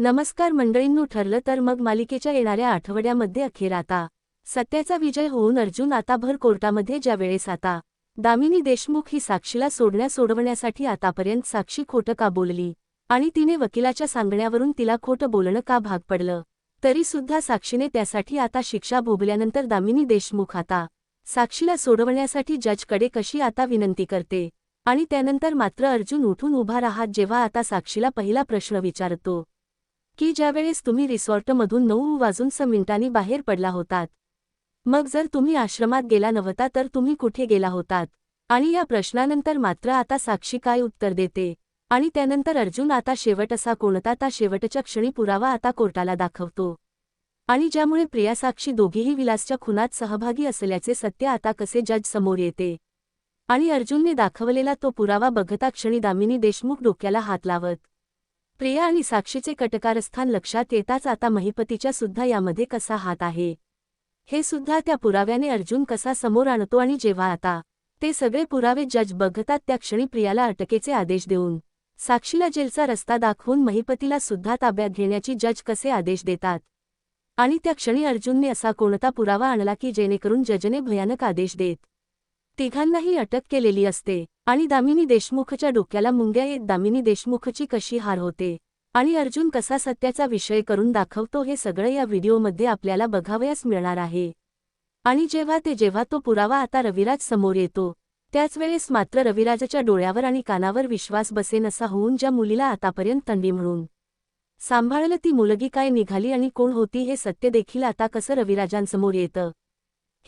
नमस्कार मंडळींनो ठरलं तर मग मालिकेच्या येणाऱ्या आठवड्यामध्ये अखेर आता. सत्याचा विजय होऊन अर्जुन आता भर कोर्टामध्ये ज्या वेळेस आता. दामिनी देशमुख ही साक्षीला सोडण्या सोडवण्यासाठी आतापर्यंत साक्षी खोटं का बोलली? आणि तिने वकिलाच्या सांगण्यावरून तिला खोटं बोलणं का भाग पडलं? तरी सुद्धा साक्षीने त्यासाठी आता शिक्षा भोगल्यानंतर दामिनी देशमुख आता साक्षीला सोडवण्यासाठी जजकडे कशी आता विनंती करते? आणि त्यानंतर मात्र अर्जुन उठून उभा राहात जेव्हा आता साक्षीला पहिला प्रश्न विचारतो. की ज्यावेळेस तुम्ही रिसॉर्टमधून नऊ वाजून स मिनिटांनी बाहेर पडला होतात. मग जर तुम्ही आश्रमात गेला नव्हता तर तुम्ही कुठे गेला होतात? आणि या प्रश्नानंतर मात्र आता साक्षी काय उत्तर देते? आणि त्यानंतर अर्जुन आता शेवट असा कोणता ता शेवटच्या क्षणी पुरावा आता कोर्टाला दाखवतो. आणि ज्यामुळे प्रिया साक्षी दोघीही विलासच्या खुनात सहभागी असल्याचे सत्य आता कसे जज समोर येते? आणि अर्जुनने दाखवलेला तो पुरावा बघता क्षणी दामिनी देशमुख डोक्याला हात लावत प्रिया आणि साक्षीचे कटकारस्थान लक्षात येताच आता महिपतीच्या सुद्धा यामध्ये कसा हात आहे? हे सुद्धा त्या पुराव्याने अर्जुन कसा समोर आणतो आणि जेव्हा आता ते सगळे पुरावे जज बघतात त्या क्षणी प्रियाला अटकेचे आदेश देऊन साक्षीला जेलचा रस्ता दाखवून महिपतीला सुद्धा ताब्यात घेण्याची जज कसे आदेश देतात? आणि त्या क्षणी अर्जुनने असा कोणता पुरावा आणला की जेणेकरून जजने भयानक आदेश देत? तिघांनाही अटक केलेली असते. आणि दामिनी देशमुखच्या डोक्याला मुंग्या येत दामिनी देशमुखची कशी हार होते? आणि अर्जुन कसा सत्याचा विषय करून दाखवतो हे सगळं या व्हिडिओमध्ये आपल्याला बघावयास मिळणार आहे. आणि जेव्हा ते जेव्हा तो पुरावा आता रविराज समोर येतो त्याचवेळेस मात्र रविराजच्या डोळ्यावर आणि कानावर विश्वास बसेन असा होऊन ज्या मुलीला आतापर्यंत तंडी म्हणून सांभाळलं ती मुलगी काय निघाली आणि कोण होती हे सत्य देखील आता कसं रविराजांसमोर येतं?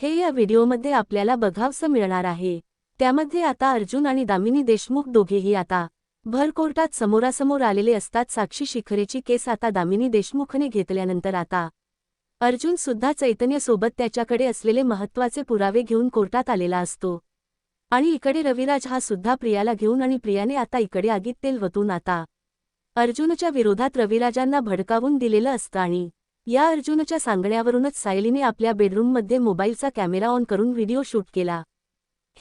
हे या व्हिडिओमध्ये आपल्याला बघावसं मिळणार आहे. त्यामध्ये आता अर्जुन आणि दामिनी देशमुख दोघेही आता भरकोर्टात समोरासमोर आलेले असतात. साक्षी शिखरेची केस आता दामिनी देशमुखने घेतल्यानंतर आता अर्जुन सुद्धा चैतन्यसोबत त्याच्याकडे असलेले महत्त्वाचे पुरावे घेऊन कोर्टात आलेला असतो. आणि इकडे रविराज हा सुद्धा प्रियाला घेऊन आणि प्रियाने आता इकडे आगीत तेल वतून आता अर्जुनच्या विरोधात रविराजांना भडकावून दिलेलं असतं आणि या अर्जुनच्या सांगण्यावरूनच सायलीने आपल्या बेडरूममध्ये मोबाईलचा कॅमेरा ऑन करून व्हिडिओ शूट केला.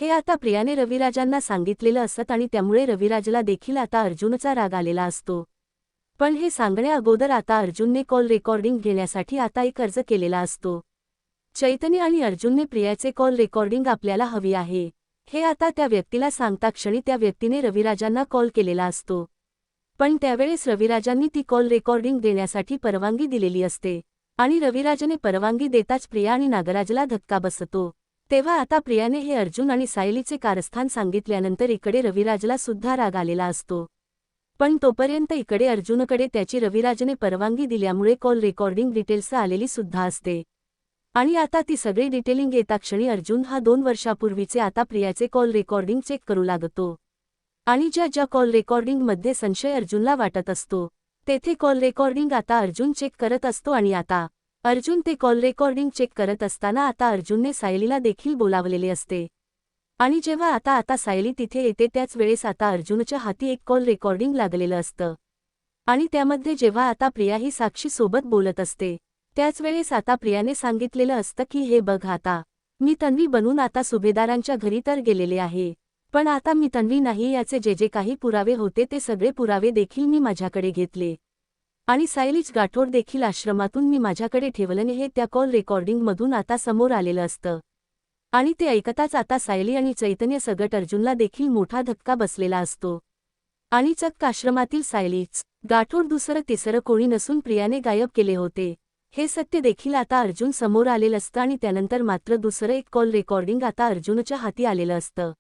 हे आता प्रियाने रविराजांना सांगितलेलं असत आणि त्यामुळे रविराजला देखील आता अर्जुनचा राग आलेला असतो. पण हे सांगण्या अगोदर आता अर्जुनने कॉल रेकॉर्डिंग घेण्यासाठी आता एक अर्ज केलेला असतो. चैतन्य आणि अर्जुनने प्रियाचे कॉल रेकॉर्डिंग आपल्याला हवी आहे. हे आता त्या व्यक्तीला सांगता क्षणी त्या व्यक्तीने रविराजांना कॉल केलेला असतो. पण त्यावेळेस रविराजांनी ती कॉल रेकॉर्डिंग देण्यासाठी परवानगी दिलेली असते. आणि रविराजने परवानगी देताच प्रिया आणि नागराजला धक्का बसतो. तेव्हा आता प्रियाने हे अर्जुन आणि सायलीचे कारस्थान सांगितल्यानंतर इकडे रविराजला सुद्धा राग आलेला असतो. पण तोपर्यंत इकडे अर्जुनकडे त्याची रविराजने परवानगी दिल्यामुळे कॉल रेकॉर्डिंग डिटेल्स आलेली सुद्धा असते. आणि आता ती सगळी डिटेलिंग येता क्षणी अर्जुन हा दोन वर्षापूर्वीचे आता प्रियाचे कॉल रेकॉर्डिंग चेक करू लागतो. आणि ज्या ज्या कॉल रेकॉर्डिंगमध्ये संशय अर्जुनला वाटत असतो तेथे कॉल रेकॉर्डिंग आता अर्जुन चेक करत असतो आणि आता अर्जुन ते कॉल रेकॉर्डिंग चेक करत असताना आता अर्जुनने सायलीला देखील बोलावलेले असते. आणि जेव्हा आता आता सायली तिथे येते त्याच वेळेस आता अर्जुनच्या हाती एक कॉल रेकॉर्डिंग लागलेलं असतं. आणि त्यामध्ये जेव्हा आता प्रिया ही साक्षीसोबत बोलत असते त्याच वेळेस आता प्रियाने सांगितलेलं असतं की हे बघ आता मी तन्वी बनून आता सुभेदारांच्या घरी तर गेलेले आहे पण आता मी तन्वी नाही याचे जे जे काही पुरावे होते ते सगळे पुरावे देखील मी माझ्याकडे घेतले. आणि सायलीच गाठोड देखील आश्रमातून मी माझ्याकडे ठेवल्याने हे त्या कॉल रेकॉर्डिंगमधून आता समोर आलेलं असतं. आणि ते ऐकताच आता सायली आणि चैतन्य सगट अर्जुनला देखील मोठा धक्का बसलेला असतो. आणि चक्क आश्रमातील सायलीच गाठोड दुसरं तिसरं कोणी नसून प्रियाने गायब केले होते. हे सत्य देखील आता अर्जुन समोर आलेलं असतं आणि त्यानंतर मात्र दुसरं एक कॉल रेकॉर्डिंग आता अर्जुनच्या हाती आलेलं असतं.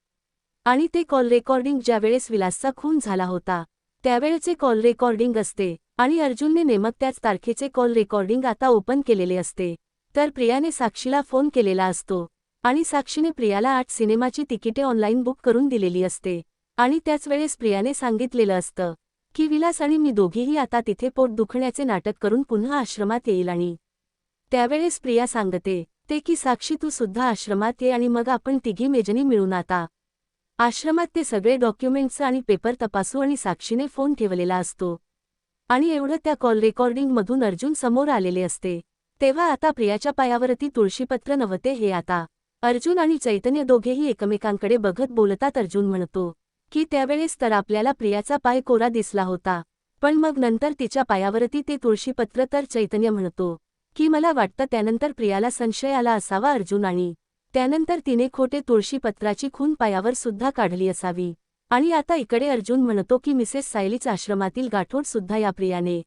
आणि ते कॉल रेकॉर्डिंग ज्यावेळेस विलासचा खून झाला होता त्यावेळेचे कॉल रेकॉर्डिंग असते. आणि अर्जुनने नेमक त्याच तारखेचे कॉल रेकॉर्डिंग आता ओपन केलेले असते. तर प्रियाने साक्षीला फोन केलेला असतो. आणि साक्षीने प्रियाला आठ सिनेमाची तिकिटे ऑनलाईन बुक करून दिलेली असते. आणि त्याच वेळेस प्रियाने सांगितलेलं असतं की विलास आणि मी दोघीही आता तिथे पोट दुखण्याचे नाटक करून पुन्हा आश्रमात येईल आणि त्यावेळेस प्रिया सांगते ते की साक्षी तू सुद्धा आश्रमात ये आणि मग आपण तिघी मेजनी मिळून आता आश्रमात ते सगळे डॉक्युमेंट्स आणि पेपर तपासू आणि साक्षीने फोन ठेवलेला असतो. आणि एवढं त्या कॉल रेकॉर्डिंगमधून अर्जुन समोर आलेले असते. तेव्हा आता प्रियाच्या पायावरती तुळशीपत्र नव्हते हे आता. अर्जुन आणि चैतन्य दोघेही एकमेकांकडे बघत बोलतात अर्जुन म्हणतो की त्यावेळेस तर आपल्याला प्रियाचा पाय कोरा दिसला होता. पण मग नंतर तिच्या पायावरती ते तुळशीपत्र तर चैतन्य म्हणतो की मला वाटतं त्यानंतर प्रियाला संशय आला असावा अर्जुन आणि त्यानंतर तिने खोटे तुळशीपत्राची खून पायावर सुद्धा काढली असावी. आणि आता इकडे अर्जुन म्हणतो की मिसेस सायलीच आश्रमातील गाठोड सुद्धा या प्रियाने.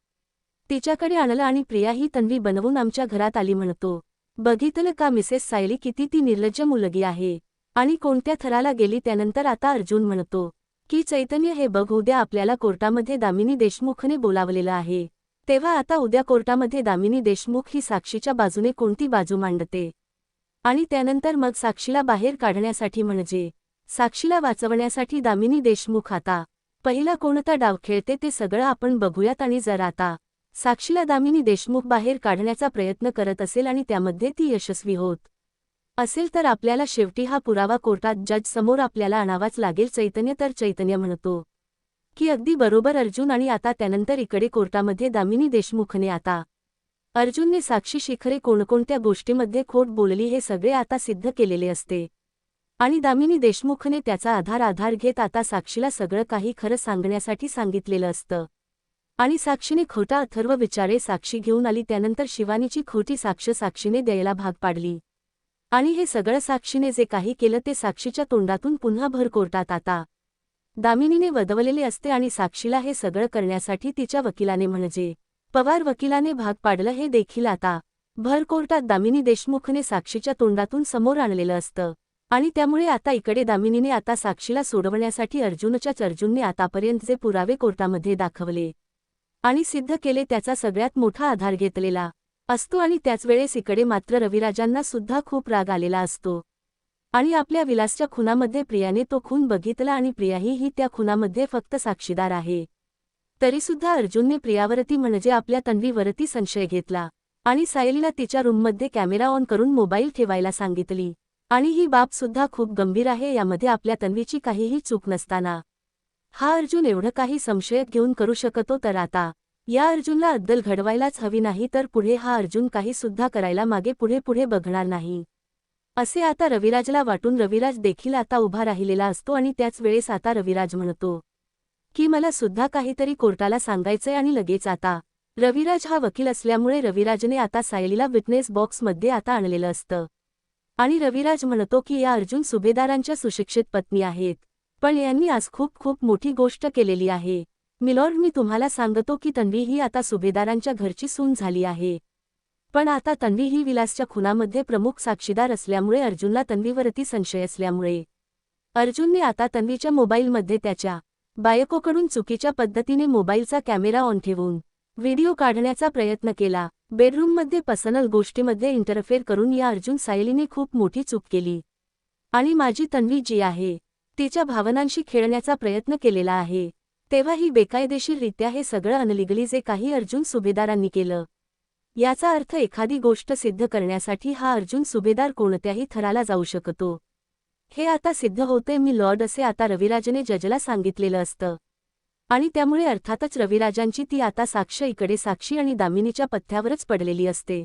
तिच्याकडे आणलं आणि प्रिया ही तन्वी बनवून आमच्या घरात आली म्हणतो. बघितलं का मिसेस सायली किती ती निर्लज्ज मुलगी आहे. आणि कोणत्या थराला गेली त्यानंतर आता अर्जुन म्हणतो की चैतन्य हे बघ उद्या आपल्याला कोर्टामध्ये दामिनी देशमुखने बोलावलेलं आहे. तेव्हा आता उद्या कोर्टामध्ये दामिनी देशमुख ही साक्षीच्या बाजूने कोणती बाजू मांडते? आणि त्यानंतर मग साक्षीला बाहेर काढण्यासाठी म्हणजे साक्षीला वाचवण्यासाठी दामिनी देशमुख आता. पहिला कोणता डाव खेळते ते सगळं आपण बघूयात आणि जर आता साक्षीला दामिनी देशमुख बाहेर काढण्याचा प्रयत्न करत असेल आणि त्यामध्ये ती यशस्वी होत असेल तर आपल्याला शेवटी हा पुरावा कोर्टात जज समोर आपल्याला आणावाच लागेल चैतन्य तर चैतन्य म्हणतो. की अगदी बरोबर अर्जुन आणि आता त्यानंतर इकडे कोर्टामध्ये दामिनी देशमुखने आता अर्जुनने साक्षी शिखरे कोणकोणत्या गोष्टीमध्ये खोट बोलली हे सगळे आता सिद्ध केलेले असते. आणि दामिनी देशमुखने त्याचा आधार आधार घेत आता साक्षीला सगळं काही खरं सांगण्यासाठी सांगितलेलं असतं. आणि साक्षीने खोटा अथर्व विचारे साक्षी घेऊन आली त्यानंतर शिवानीची खोटी साक्ष साक्षीने द्यायला भाग पाडली. आणि हे सगळं साक्षीने जे काही केलं ते साक्षीच्या तोंडातून पुन्हा भर कोर्टात आता. दामिनीने वदवलेले असते आणि साक्षीला हे सगळं करण्यासाठी तिच्या वकिलाने म्हणजे पवार वकिलाने भाग पाडलं हे देखील आता भर कोर्टात दामिनी देशमुखने साक्षीच्या तोंडातून समोर आणलेलं असतं. आणि त्यामुळे आता इकडे दामिनीने आता साक्षीला सोडवण्यासाठी अर्जुनच्याच अर्जुनने आतापर्यंत जे पुरावे कोर्टामध्ये दाखवले. आणि सिद्ध केले त्याचा सगळ्यात मोठा आधार घेतलेला असतो आणि त्याच वेळेस इकडे मात्र रविराजांना सुद्धा खूप राग आलेला असतो. आणि आपल्या विलासच्या खुनामध्ये प्रियाने तो खून बघितला आणि प्रियाही ही त्या खुनामध्ये फक्त साक्षीदार आहे. तरीसुद्धा अर्जुनने प्रियावरती म्हणजे आपल्या तन्वीवरती संशय घेतला आणि सायलीला तिच्या रूममध्ये कॅमेरा ऑन करून मोबाईल ठेवायला सांगितली. आणि ही बाब सुद्धा खूप गंभीर आहे यामध्ये आपल्या तन्वीची काहीही चूक नसताना. हा अर्जुन एवढं काही संशयत घेऊन करू शकतो तर आता या अर्जुनला अद्दल घडवायलाच हवी नाही तर पुढे हा अर्जुन काही सुद्धा करायला मागे पुढे पुढे बघणार नाही. असे आता रविराजला वाटून रविराज देखील आता उभा राहिलेला असतो आणि त्याच वेळेस आता रविराज म्हणतो की मला सुद्धा काहीतरी कोर्टाला सांगायचंय आणि लगेच आता रविराज हा वकील असल्यामुळे रविराजने आता सायलीला विटनेस बॉक्समध्ये आता आणलेलं असतं. आणि रविराज म्हणतो की या अर्जुन सुभेदारांच्या सुशिक्षित पत्नी आहेत. पण यांनी आज खूप खूप मोठी गोष्ट केलेली आहे. मिलॉर्ड मी तुम्हाला सांगतो की तन्वी ही आता सुभेदारांच्या घरची सून झाली आहे. पण आता तन्वी ही विलासच्या खुनामध्ये प्रमुख साक्षीदार असल्यामुळे अर्जुनला तन्वीवरती संशय असल्यामुळे. अर्जुनने आता तन्वीच्या मोबाईलमध्ये त्याच्या बायकोकडून चुकीच्या पद्धतीने मोबाईलचा कॅमेरा ऑन ठेवून व्हिडिओ काढण्याचा प्रयत्न केला. बेडरूममध्ये पर्सनल गोष्टीमध्ये इंटरफेअर करून या अर्जुन सायलीने खूप मोठी चूक केली. आणि माझी तन्वी जी आहे तिच्या भावनांशी खेळण्याचा प्रयत्न केलेला आहे. तेव्हा ही बेकायदेशीररित्या हे सगळं अनलिगली जे काही अर्जुन सुभेदारांनी केलं. याचा अर्थ एखादी गोष्ट सिद्ध करण्यासाठी हा अर्जुन सुभेदार कोणत्याही थराला जाऊ शकतो. हे आता सिद्ध होते मी लॉर्ड असे आता रविराजने जजला सांगितलेलं असतं. आणि त्यामुळे अर्थातच रविराजांची ती आता साक्ष इकडे साक्षी आणि दामिनीच्या पथ्यावरच पडलेली असते.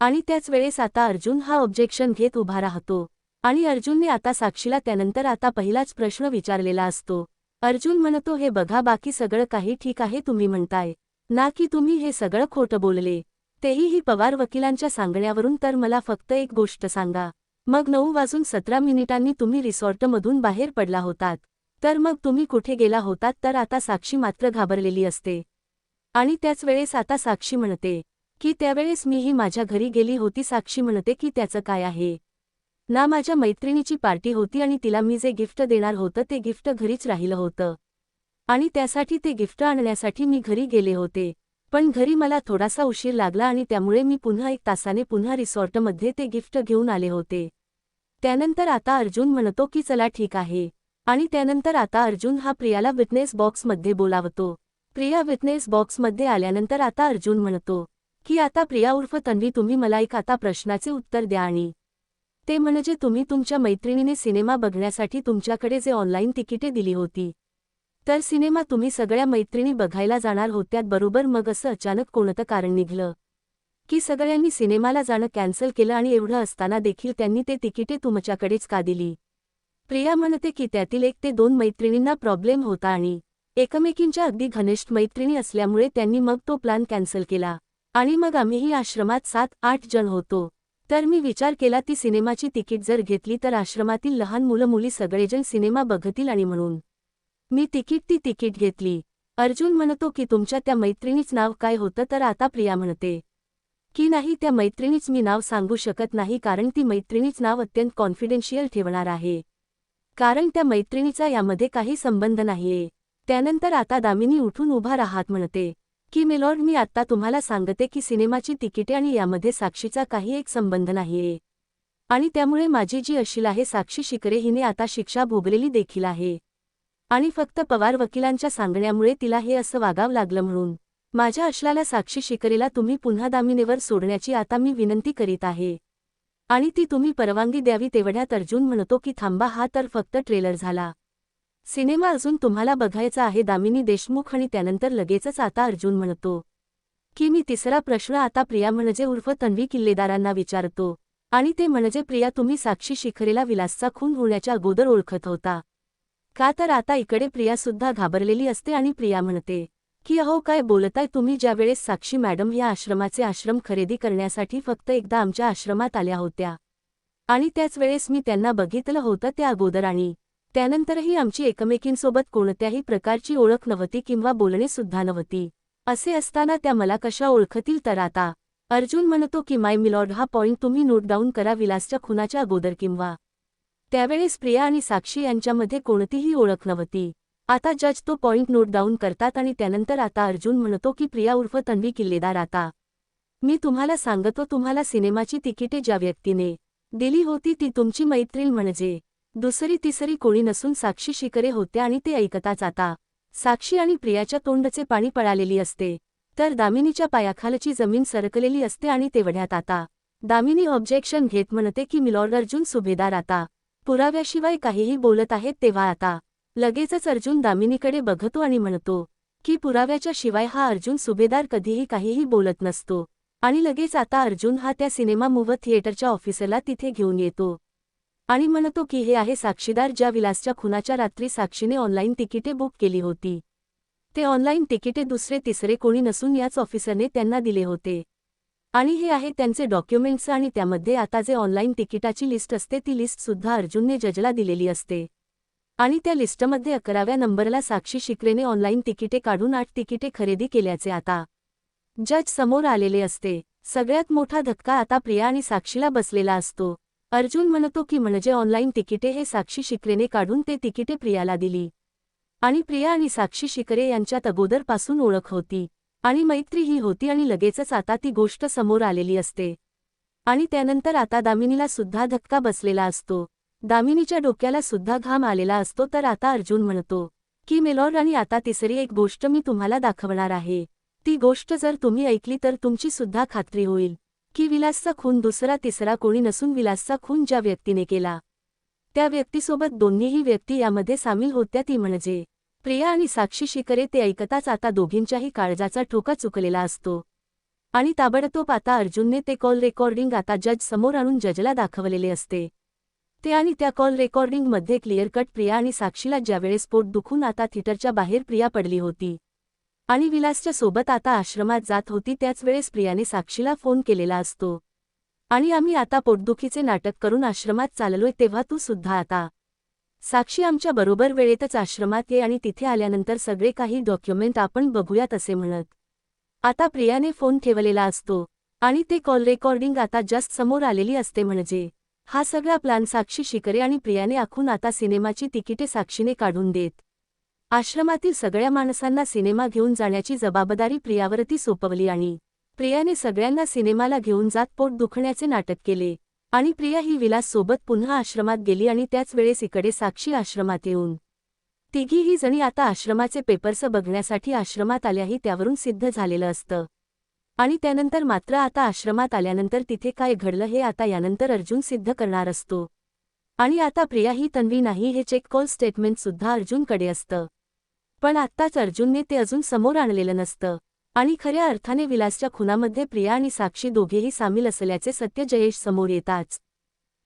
आणि त्याच वेळेस आता अर्जुन हा ऑब्जेक्शन घेत उभा राहतो. आणि अर्जुनने आता साक्षीला त्यानंतर आता पहिलाच प्रश्न विचारलेला असतो. अर्जुन म्हणतो हे बघा बाकी सगळं काही ठीक आहे तुम्ही म्हणताय. ना की तुम्ही हे सगळं खोटं बोलले. तेही ही पवार वकिलांच्या सांगण्यावरून तर मला फक्त एक गोष्ट सांगा. मग नऊ वाजून सतरा मिनिटांनी तुम्ही रिसॉर्टमधून बाहेर पडला होतात. तर मग तुम्ही कुठे गेला होतात तर आता साक्षी मात्र घाबरलेली असते. आणि त्याच वेळेस आता साक्षी म्हणते की त्यावेळेस मीही माझ्या घरी गेली होती. साक्षी म्हणते की त्याचं काय आहे? ना माझ्या मैत्रिणीची पार्टी होती आणि तिला मी जे गिफ्ट देणार होतं ते गिफ्ट घरीच राहिलं होतं. आणि त्यासाठी ते गिफ्ट आणण्यासाठी मी घरी गेले होते. पण घरी मला थोडासा उशीर लागला आणि त्यामुळे मी पुन्हा एक तासाने पुन्हा रिसॉर्टमध्ये ते गिफ्ट घेऊन आले होते. त्यानंतर आता अर्जुन म्हणतो की चला ठीक आहे. आणि त्यानंतर आता अर्जुन हा प्रियाला विटनेस बॉक्समध्ये बोलावतो. प्रिया विटनेस बॉक्समध्ये आल्यानंतर आता अर्जुन म्हणतो की आता प्रिया उर्फ तन्वी तुम्ही मला एक आता प्रश्नाचे उत्तर द्या आणि ते म्हणजे तुम्ही तुमच्या मैत्रिणीने सिनेमा बघण्यासाठी तुमच्याकडे जे ऑनलाईन तिकिटे दिली होती तर सिनेमा तुम्ही सगळ्या मैत्रिणी बघायला जाणार होत्यात बरोबर मग असं अचानक कोणतं कारण निघलं? की सगळ्यांनी सिनेमाला जाणं कॅन्सल केलं आणि एवढं असताना देखील त्यांनी ते तिकिटे तुमच्याकडेच का दिली? प्रिया म्हणते की त्यातील एक ते दोन मैत्रिणींना प्रॉब्लेम होता आणि एकमेकींच्या अगदी घनिष्ठ मैत्रिणी असल्यामुळे त्यांनी मग तो प्लान कॅन्सल केला. आणि मग आम्हीही आश्रमात सात आठ जण होतो. तर मी विचार केला ती सिनेमाची तिकीट जर घेतली तर आश्रमातील लहान मुलं मुली सगळेजण सिनेमा बघतील आणि म्हणून. मी तिकीट ती तिकीट घेतली. अर्जुन म्हणतो की तुमच्या त्या मैत्रिणीच नाव काय होतं तर आता प्रिया म्हणते. की नाही त्या मैत्रिणीच मी नाव सांगू शकत नाही कारण ती मैत्रिणीच नाव अत्यंत कॉन्फिडेन्शियल ठेवणार आहे. कारण त्या मैत्रिणीचा यामध्ये काही संबंध नाहीये. त्यानंतर आता दामिनी उठून उभा राहात म्हणते की मिलॉर्ड मी आत्ता तुम्हाला सांगते की सिनेमाची तिकिटे आणि यामध्ये साक्षीचा काही एक संबंध नाहीये. आणि त्यामुळे माझी जी अशील आहे साक्षी शिकरे हिने आता शिक्षा भोगलेली देखील आहे. आणि फक्त पवार वकिलांच्या सांगण्यामुळे तिला हे असं वागावं लागलं म्हणून. माझ्या अशलाला साक्षी शिकरेला तुम्ही पुन्हा दामिनीवर सोडण्याची आता मी विनंती करीत आहे. आणि ती तुम्ही परवानगी द्यावी तेवढ्यात अर्जुन म्हणतो की थांबा हा तर फक्त ट्रेलर झाला. सिनेमा अजून तुम्हाला बघायचा आहे दामिनी देशमुख आणि त्यानंतर लगेचच आता अर्जुन म्हणतो की मी तिसरा प्रश्न आता प्रिया म्हणजे उर्फ तन्वी किल्लेदारांना विचारतो आणि ते म्हणजे प्रिया तुम्ही साक्षी शिखरेला विलासचा खून होण्याच्या अगोदर ओळखत होता. का तर आता इकडे प्रियासुद्धा घाबरलेली असते आणि प्रिया म्हणते की अहो काय बोलताय तुम्ही ज्यावेळेस साक्षी मॅडम या आश्रमाचे आश्रम खरेदी करण्यासाठी फक्त एकदा आमच्या आश्रमात आल्या होत्या. आणि त्याच वेळेस मी त्यांना बघितलं होतं त्या अगोदर आणि त्यानंतरही आमची एकमेकींसोबत कोणत्याही प्रकारची ओळख नव्हती किंवा बोलणे सुद्धा नव्हती. असे असताना त्या मला कशा ओळखतील तर आता? अर्जुन म्हणतो की माय मिलॉर्ड हा पॉईंट तुम्ही नोट डाऊन करा विलासच्या खुनाच्या अगोदर किंवा. त्यावेळेस प्रिया आणि साक्षी यांच्यामध्ये कोणतीही ओळख नव्हती. आता जज तो पॉइंट नोट डाऊन करतात आणि त्यानंतर आता अर्जुन म्हणतो की प्रिया उर्फ तन्वी किल्लेदार आता. मी तुम्हाला सांगतो तुम्हाला सिनेमाची तिकिटे ज्या व्यक्तीने दिली होती ती तुमची मैत्रीण म्हणजे. दुसरी तिसरी कोणी नसून साक्षी शिकरे होत्या आणि ते ऐकताच आता. साक्षी आणि प्रियाच्या तोंडचे पाणी पळालेली असते. तर दामिनीच्या पायाखालची जमीन सरकलेली असते आणि तेवढ्यात आता. दामिनी ऑब्जेक्शन घेत म्हणते की मिलॉर्ड अर्जुन सुभेदार आता. पुराव्याशिवाय काहीही बोलत आहेत तेव्हा आता. लगेचच अर्जुन दामिनीकडे बघतो आणि म्हणतो की पुराव्याच्या शिवाय हा अर्जुन सुभेदार कधीही काहीही बोलत नसतो. आणि लगेच आता अर्जुन हा त्या सिनेमा मूव्ह थिएटरच्या ऑफिसरला तिथे घेऊन येतो. आणि म्हणतो की हे आहे साक्षीदार ज्या विलासच्या खुनाच्या रात्री साक्षीने ऑनलाईन तिकिटे बुक केली होती. ते ऑनलाईन तिकिटे दुसरे तिसरे कोणी नसून याच ऑफिसरने त्यांना दिले होते. आणि हे आहे त्यांचे डॉक्युमेंट्स आणि त्यामध्ये आता जे ऑनलाईन तिकिटाची लिस्ट असते ती लिस्ट सुद्धा अर्जुनने जजला दिलेली असते. आणि त्या लिस्टमध्ये अकराव्या नंबरला साक्षी शिकरेने ऑनलाईन तिकिटे काढून आठ तिकिटे खरेदी केल्याचे आता जज समोर आलेले असते. सगळ्यात मोठा धक्का आता प्रिया आणि साक्षीला बसलेला असतो. अर्जुन म्हणतो की म्हणजे ऑनलाईन तिकिटे हे साक्षी शिकरेने काढून ते तिकिटे प्रियाला दिली. आणि प्रिया आणि साक्षी शिकरे यांच्यात अगोदरपासून ओळख होती. आणि मैत्री ही होती आणि लगेचच आता ती गोष्ट समोर आलेली असते. आणि त्यानंतर आता दामिनीला सुद्धा धक्का बसलेला असतो. दामिनीच्या डोक्याला सुद्धा घाम आलेला असतो तर आता अर्जुन म्हणतो की मेलॉर आणि आता तिसरी एक गोष्ट मी तुम्हाला दाखवणार आहे. ती गोष्ट जर तुम्ही ऐकली तर तुमची सुद्धा खात्री होईल की विलासचा खून दुसरा तिसरा कोणी नसून विलासचा खून ज्या व्यक्तीने केला. त्या व्यक्तीसोबत दोन्हीही व्यक्ती यामध्ये सामील होत्या ती म्हणजे प्रिया आणि साक्षी शिकरे ते ऐकताच आता दोघींच्याही काळजाचा ठोका चुकलेला असतो. आणि ताबडतोब आता अर्जुनने ते कॉल रेकॉर्डिंग आता जज समोर आणून जजला दाखवलेले असते. ते आणि त्या कॉल रेकॉर्डिंगमध्ये क्लिअर कट प्रिया आणि साक्षीला ज्यावेळेस पोट दुखून आता थिएटरच्या बाहेर प्रिया पडली होती. आणि विलासच्या सोबत आता आश्रमात जात होती त्याच वेळेस प्रियाने साक्षीला फोन केलेला असतो. आणि आम्ही आता पोटदुखीचे नाटक करून आश्रमात चाललोय तेव्हा तू सुद्धा आता. साक्षी आमच्या बरोबर वेळेतच आश्रमात ये आणि तिथे आल्यानंतर सगळे काही डॉक्युमेंट आपण बघूयात असे म्हणत. आता प्रियाने फोन ठेवलेला असतो. आणि ते कॉल रेकॉर्डिंग आता जस्ट समोर आलेली असते म्हणजे. हा सगळा प्लान साक्षी शिकरे आणि प्रियाने आखून आता सिनेमाची तिकिटे साक्षीने काढून देत. आश्रमातील सगळ्या माणसांना सिनेमा घेऊन जाण्याची जबाबदारी प्रियावरती सोपवली आणि प्रियाने सगळ्यांना सिनेमाला घेऊन जात पोट दुखण्याचे नाटक केले. आणि प्रिया ही विलास सोबत पुन्हा आश्रमात गेली आणि त्याच वेळेस इकडे साक्षी आश्रमात येऊन. तिघीही जणी आता आश्रमाचे पेपर्स बघण्यासाठी आश्रमात आल्याही त्यावरून सिद्ध झालेलं असतं. आणि त्यानंतर मात्र आता आश्रमात आल्यानंतर तिथे काय घडलं हे आता यानंतर अर्जुन सिद्ध करणार असतो. आणि आता प्रिया ही तन्वी नाही हे चेक कॉल स्टेटमेंट सुद्धा अर्जुनकडे असतं. पण आत्ताच अर्जुनने ते अजून समोर आणलेलं नसतं. आणि खऱ्या अर्थाने विलासच्या खुनामध्ये प्रिया आणि साक्षी दोघेही सामील असल्याचे सत्य जयेश समोर येताच.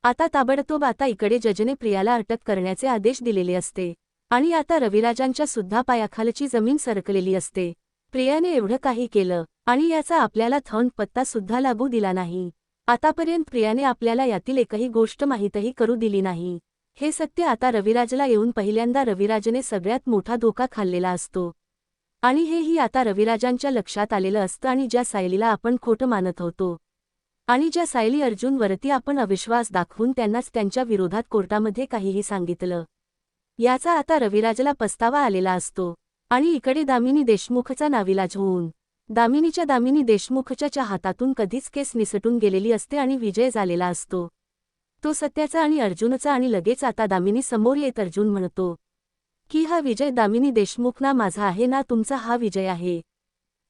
आता ताबडतोब आता इकडे जजने प्रियाला अटक करण्याचे आदेश दिलेले असते. आणि आता रविराजांच्या सुद्धा पायाखालची जमीन सरकलेली असते. प्रियाने एवढं काही केलं आणि याचा आपल्याला थंड पत्ता सुद्धा लागू दिला नाही. आतापर्यंत प्रियाने आपल्याला यातील एकही गोष्ट माहीतही करू दिली नाही. हे सत्य आता रविराजला येऊन पहिल्यांदा रविराजने सगळ्यात मोठा धोका खाल्लेला असतो. आणि हेही आता रविराजांच्या लक्षात आलेलं असतं आणि ज्या सायलीला आपण खोटं मानत होतो. आणि ज्या सायली अर्जुनवरती आपण अविश्वास दाखवून त्यांनाच त्यांच्या विरोधात कोर्टामध्ये काहीही सांगितलं. याचा आता रविराजला पस्तावा आलेला असतो. आणि इकडे दामिनी देशमुखचा नाविलाज होऊन दामिनीच्या दामिनी देशमुखच्या हातातून कधीच केस निसटून गेलेली असते आणि विजय झालेला असतो. तो सत्याचा आणि अर्जुनचा आणि लगेच आता दामिनी समोर येत अर्जुन म्हणतो की हा विजय दामिनी देशमुख ना माझा आहे ना तुमचा हा विजय आहे.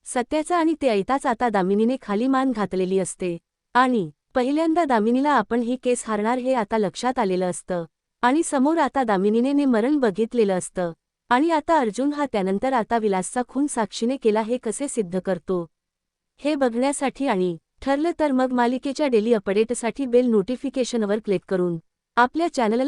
सत्याचा आणि ते ऐताच आता दामिनीने खाली मान घातलेली असते. आणि पहिल्यांदा दामिनीला आपण ही केस हारणार हे आता लक्षात आलेलं असतं. आणि समोर आता दामिनीने मरण बघितलेलं असतं. आणि आता अर्जुन हा त्यानंतर आता विलासचा खून साक्षीने केला हे कसे सिद्ध करतो? हे बघण्यासाठी आणि ठरलं तर मग मालिकेच्या डेली अपडेटसाठी बेल नोटिफिकेशनवर क्लिक करून आपल्या चॅनलला